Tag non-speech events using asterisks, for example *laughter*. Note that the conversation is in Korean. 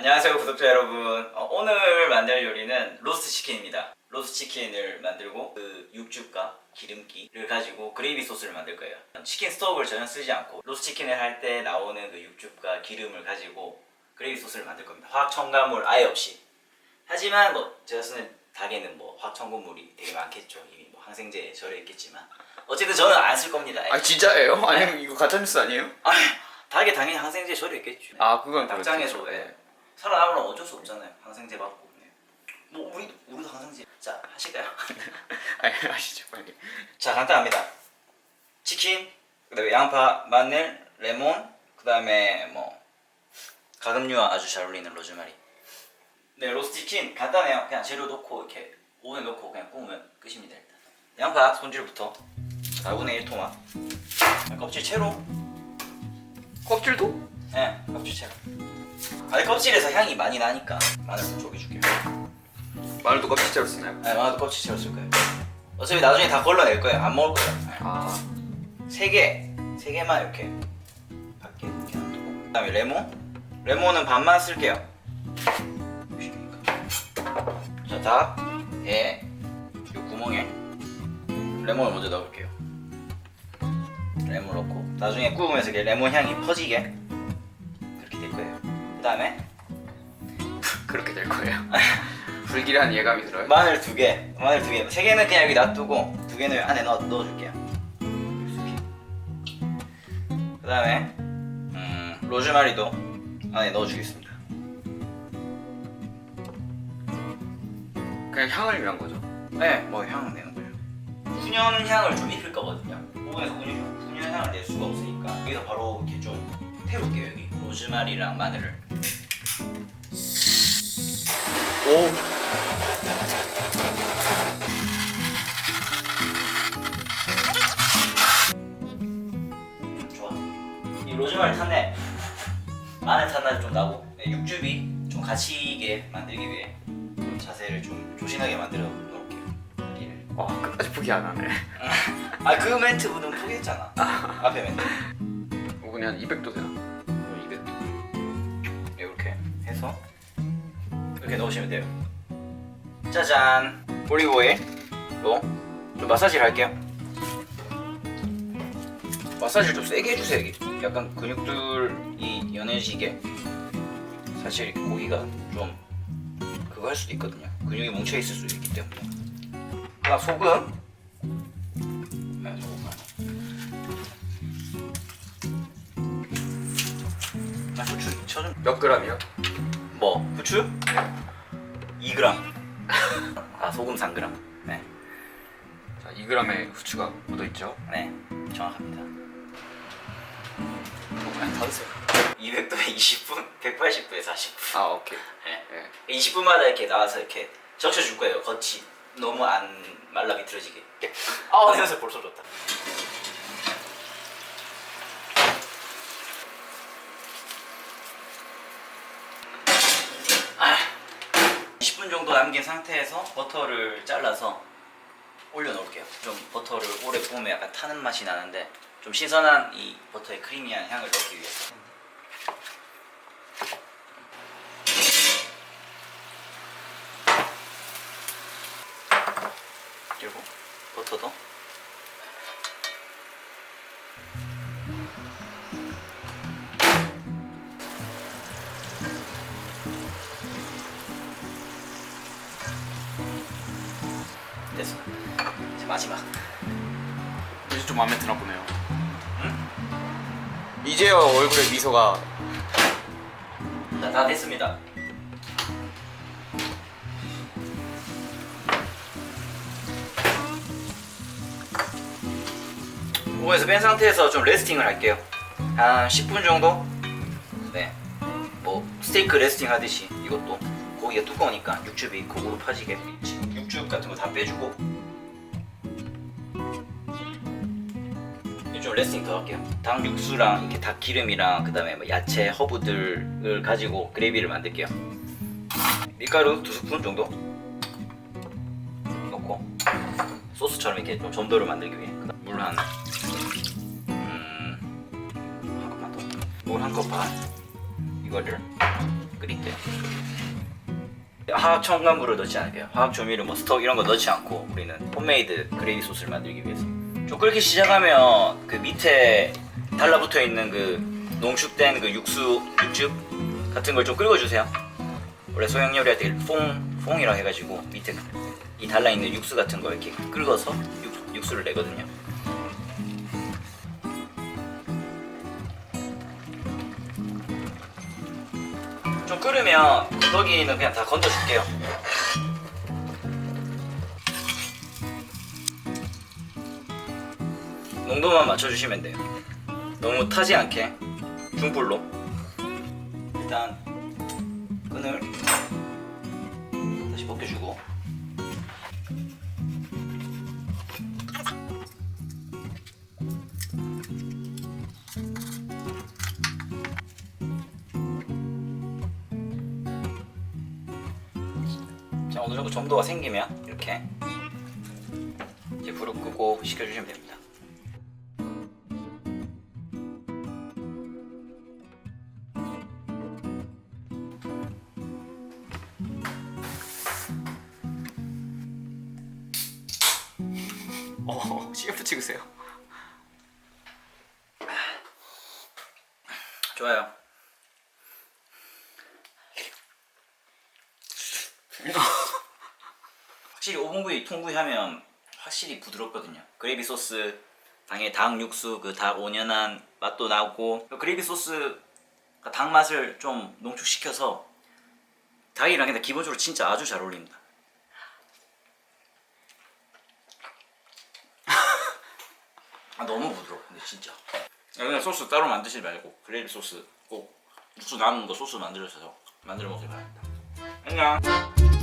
안녕하세요 구독자 여러분. 어, 오늘 만들 요리는 로스트 치킨입니다. 로스트 치킨을 만들고 그 육즙과 기름기를 가지고 그레이비 소스를 만들 거예요. 치킨 스톡을 전혀 쓰지 않고 로스트 치킨을 할 때 나오는 그 육즙과 기름을 가지고 그레이비 소스를 만들 겁니다. 화학 첨가물 아예 없이. 하지만 뭐 제가 쓰는 닭에는 뭐 화학 첨가물이 되게 많겠죠. 이미 뭐 항생제에 절여 있겠지만. 어쨌든 저는 안 쓸 겁니다. 아 진짜예요? 아니면 이거 가짜뉴스 아니에요? 아, 닭에 당연히 항생제에 절여 있겠죠. 아 그건 닭장에서. 예. 살아남으면 어쩔 수 없잖아요. 항생제 받고. 네. 뭐 우리 우리도 항생제. 자 하실까요? *laughs* 아니 아시죠 빨리. 자 간단합니다. 치킨, 그다음에 양파, 마늘, 레몬, 그다음에 뭐 가금류와 아주 잘 어울리는 로즈마리. 네 로스트 치킨 간단해요. 그냥 재료 넣고 이렇게 오븐에 넣고 그냥 구우면 끝입니다 일단. 양파 손질부터 4분의 1 토마. 껍질 채로. 껍질도? 예, 껍질 채로. 아니 껍질에서 향이 많이 나니까 마늘 좀 쪼개줄게요. 마늘도 껍질째로 쓰나요? 네, 마늘도 껍질 채웠을 거예요. 어차피 나중에 다 걸러낼 거예요. 안 먹을 거예요. 네. 아세 개, 세 개만 이렇게 밖에 이렇게 놔두고. 그다음에 레몬, 레몬은 반만 쓸게요. 자, 닭, 배, 이 구멍에 레몬을 먼저 넣을게요. 레몬 넣고 나중에 구우면서 레몬 향이 퍼지게. 그다음에 *laughs* 그렇게 될 거예요. 불길한 예감이 들어요. 마늘 두 개, 마늘 두 개, 세 개는 그냥 여기 놔두고 두 개는 안에 넣어 넣어줄게요. 그 다음에 음, 로즈마리도 안에 넣어주겠습니다. 그냥 향을 위한 거죠. 네, 뭐향 내는 거예요. 훈연 향을 좀 입힐 거거든요. 오븐에서 훈연, 훈연 향을 낼 수가 없으니까 여기서 바로 이렇게 좀 태울게요 여기 로즈마리랑 마늘을. 오. 좋아. 이 로즈마리 탄내, 마늘 탄내도 좀 나고 네, 육즙이 좀 같이게 만들기 위해 좀 자세를 좀 조신하게 만들어 놓을게요. 다리를. 와 끝까지 포기 안 하네. 아 그 멘트 분은 포기했잖아. 앞에 멘트. 오븐이 한 200도 되나? 이렇게 넣으시면 돼요. 짜잔. 올리브 오일로 좀 마사지를 할게요. 마사지를 좀 세게 해주세요. 약간 근육들이 연해지게. 사실 고기가 좀 그거 할 수도 있거든요. 근육이 뭉쳐 있을 수도 있기 때문에. 그다음 소금. 네, 소금. 아, 후추 쳐좀 몇 그램이요? 뭐 후추? 2g 아 소금 3g 네, 자 2g의 후추가 묻어 있죠. 네 정확합니다. 그냥 다 드세요 200도에 20분? 180도에 40분? 아 오케이. 네. 예. 20분마다 이렇게 나와서 이렇게 적셔줄 거예요. 겉이 너무 안 말라 비틀어지게. 아 냄새 벌써 좋다 20분 정도 남긴 상태에서 버터를 잘라서 올려놓을게요. 좀 버터를 오래 구우면 약간 타는 맛이 나는데 좀 신선한 이 버터의 크리미한 향을 넣기 위해서. 그리고 버터도 마지막. 이제 좀 마음에 드나 보네요. 이제야 얼굴에 미소가 자, 다 됐습니다. 오븐에서 뺀 상태에서 좀 레스팅을 할게요. 한 10분 정도? 네. 뭐 스테이크 레스팅 하듯이 이것도 고기가 두꺼우니까 육즙이 고구로 파지게 육즙 같은 거 다 빼주고 좀 레스팅 더 할게요. 닭 육수랑 이렇게 닭 기름이랑 그다음에 뭐 야채 허브들을 가지고 그레이비를 만들게요. 밀가루 두 스푼 정도 넣고 소스처럼 이렇게 좀 점도를 만들기 위해 물한 음, 한 컵만 더. 물 한 컵 반. 이거를 끓일게요. 화학 첨가물을 넣지 않을게요. 화학 조미료, 뭐 스톡 이런 거 넣지 않고 우리는 홈메이드 그레이비 소스를 만들기 위해서 좀 끓기 시작하면 그 밑에 달라붙어 있는 그 농축된 그 육수 육즙 같은 걸좀 끓여주세요. 원래 소형 요리할 때 퐁, 퐁이라 해가지고 밑에 이 달라 있는 육수 같은 거 이렇게 끓여서 육, 육수를 내거든요. 좀 끓으면 건더기는 그냥 다 건져줄게요. 농도만 맞춰주시면 돼요. 너무 타지 않게 중불로 일단 끈을 다시 벗겨주고 자 어느 정도 점도가 생기면 이렇게 이제 불을 끄고 식혀주시면 됩니다. 어, CF 찍으세요. 좋아요. 확실히 오븐구이 통구이하면 확실히 부드럽거든요. 그레이비 소스 당의 닭 육수 그 닭 온연한 맛도 나고 그 그레이비 소스가 닭 맛을 좀 농축시켜서 닭이랑 근데 기본적으로 진짜 아주 잘 어울립니다. 아, 너무 근데 진짜. 그냥 소스 따로 만드시지 말고 그레이비 소스 꼭 육수 남은 거 소스 만들어서 만들어 먹기 바랍니다. 안녕.